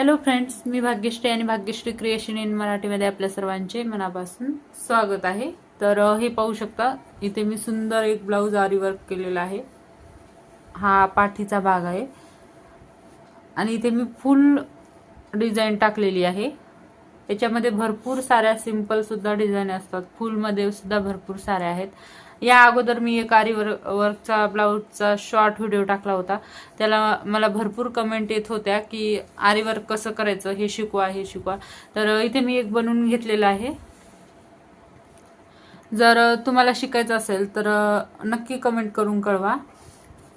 Hello friends मी भाग्यश्री आणि Bhagyashree creation in मराठीमध्ये आपल्या सर्वांचे मनापासून स्वागत आहे. तर हे पाहू शकता इथे मी सुंदर एक ब्लाऊज आरी वर्क केलेला आहे. हा पाठीचा भाग आहे. आणि इथे मी फुल डिझाईन टाकलेली आहे. याच्यामध्ये भरपूर साऱ्या सिम्पलसुद्धा डिझाईन असतात. फुलमध्ये सुद्धा भरपूर साऱ्या आहेत. या अगोदर मी एक आरी वर्क वर्कचा ब्लाऊजचा शॉर्ट व्हिडिओ टाकला होता. त्याला मला भरपूर कमेंट येत होत्या की आरी वर्क कसं करायचं हे शिकवा हे शिकवा. तर इथे मी एक बनवून घेतलेलं आहे. जर तुम्हाला शिकायचं असेल तर नक्की कमेंट करून कळवा.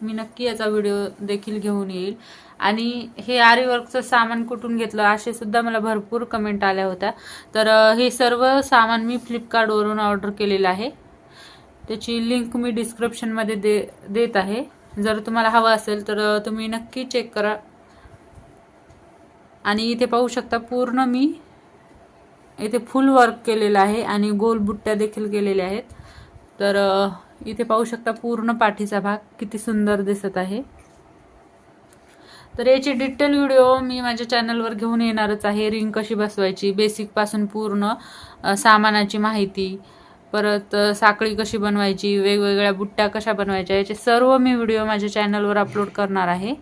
मी नक्की याचा व्हिडिओ देखील घेऊन येईल. आणि हे आरी वर्कचं सामान कुठून घेतलं असे सुद्धा मला भरपूर कमेंट आल्या होत्या. तर हे सर्व सामान मी फ्लिपकार्टवरून ऑर्डर केलेलं आहे. त्याची लिंक मी डिस्क्रिप्शनमध्ये दे देत आहे. जर तुम्हाला हवं असेल तर तुम्ही नक्की चेक करा. आणि इथे पाहू शकता पूर्ण मी इथे फुल वर्क केलेलं आहे आणि गोल बुट्ट्या देखील केलेल्या आहेत. तर इथे पाहू शकता पूर्ण पाठीचा भाग किती सुंदर दिसत आहे. तर याची डिटेल व्हिडिओ मी माझ्या चॅनलवर घेऊन येणारच आहे. रिंग कशी बसवायची बेसिकपासून पूर्ण सामानाची माहिती परत साखळी कशी बनवायची वेगवेगळ्या बुट्ट्या कशा बनवायच्या याचे सर्व मी व्हिडिओ माझ्या चॅनलवर अपलोड करणार आहे.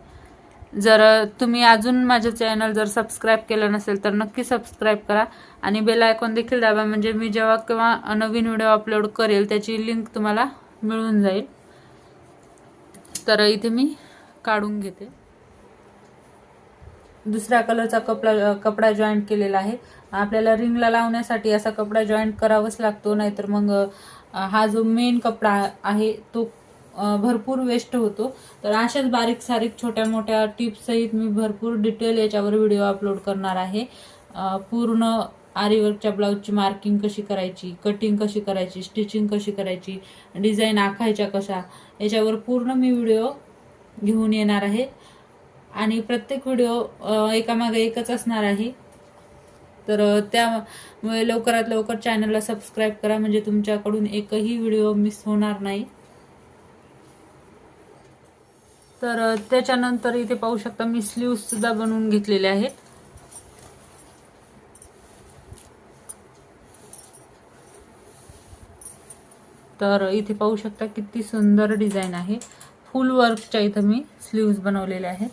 जर तुम्ही अजून माझं चॅनल जर सबस्क्राईब केलं नसेल तर नक्की सबस्क्राईब करा आणि बेल आयकॉन देखील दाबा. म्हणजे मी जेव्हा केव्हा नवीन व्हिडिओ अपलोड करेल त्याची लिंक तुम्हाला मिळून जाईल. तर इथे मी काढून घेते. दुसऱ्या कलरचा कपडा कपडा जॉईंट केलेला आहे. आपल्याला रिंगला लावण्यासाठी असा कपडा जॉईंट करावाच लागतो नाहीतर मग हा जो मेन कपडा आहे तो भरपूर वेस्ट होतो. तर अशाच बारीक सारीक छोट्या मोठ्या टिप्ससहित मी भरपूर डिटेल याच्यावर व्हिडिओ अपलोड करणार आहे. पूर्ण आरीवर्कच्या ब्लाऊजची मार्किंग कशी करायची कटिंग कशी करायची स्टिचिंग कशी करायची डिझाईन आखायच्या कशा याच्यावर पूर्ण मी व्हिडिओ घेऊन येणार आहे. आणि प्रत्येक व्हिडिओ एकामागे एकच असणार आहे. तर त्यामुळे लवकरात लवकर चॅनलला सबस्क्राईब करा. म्हणजे तुमच्याकडून एकही व्हिडिओ मिस होणार नाही. तर त्याच्यानंतर इथे पाहू शकता मी स्लीव्ह सुद्धा बनवून घेतलेले आहेत. तर इथे पाहू शकता किती सुंदर डिझाईन आहे. फुल वर्कच्या इथं मी स्लीव्ज बनवलेले आहेत.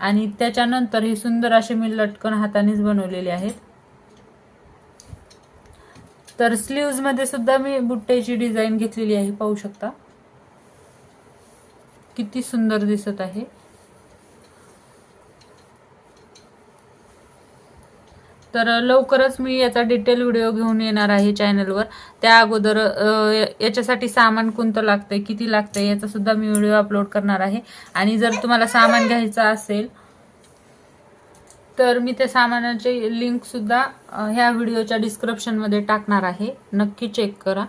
आणि त्याच्यानंतर हे सुंदर असे मी लटकन हातानेच बनवलेले आहेत. तर स्लीव्जमध्ये सुद्धा मी बुट्ट्याची डिझाईन घेतलेली आहे पाहू शकता. किती सुंदर दिसत आहे. तर लवकरच मी याचा डिटेल व्हिडिओ घेऊन येणार आहे चॅनलवर. त्या अगोदर याच्यासाठी सामान कोणतं लागतंय किती लागतंय याचा सुद्धा मी व्हिडिओ अपलोड करणार आहे. आणि जर तुम्हाला सामान घ्यायचं असेल तर मी त्या सामानाची लिंकसुद्धा ह्या व्हिडिओच्या डिस्क्रिप्शनमध्ये टाकणार आहे. नक्की चेक करा.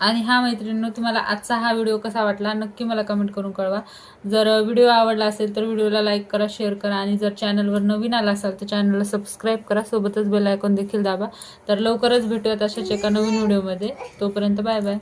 आणि हा मैत्रिणींनो तुम्हाला आजचा हा व्हिडिओ कसा वाटला नक्की मला कमेंट करून कळवा. जर व्हिडिओ आवडला असेल तर व्हिडिओला लाईक करा शेअर करा आणि जर चॅनलवर नवीन आला असाल तर चॅनलला सबस्क्राईब करा. सोबतच बेल आयकॉन देखील दाबा. तर लवकरच भेटूयात अशाच एका नवीन व्हिडिओमध्ये तोपर्यंत बाय बाय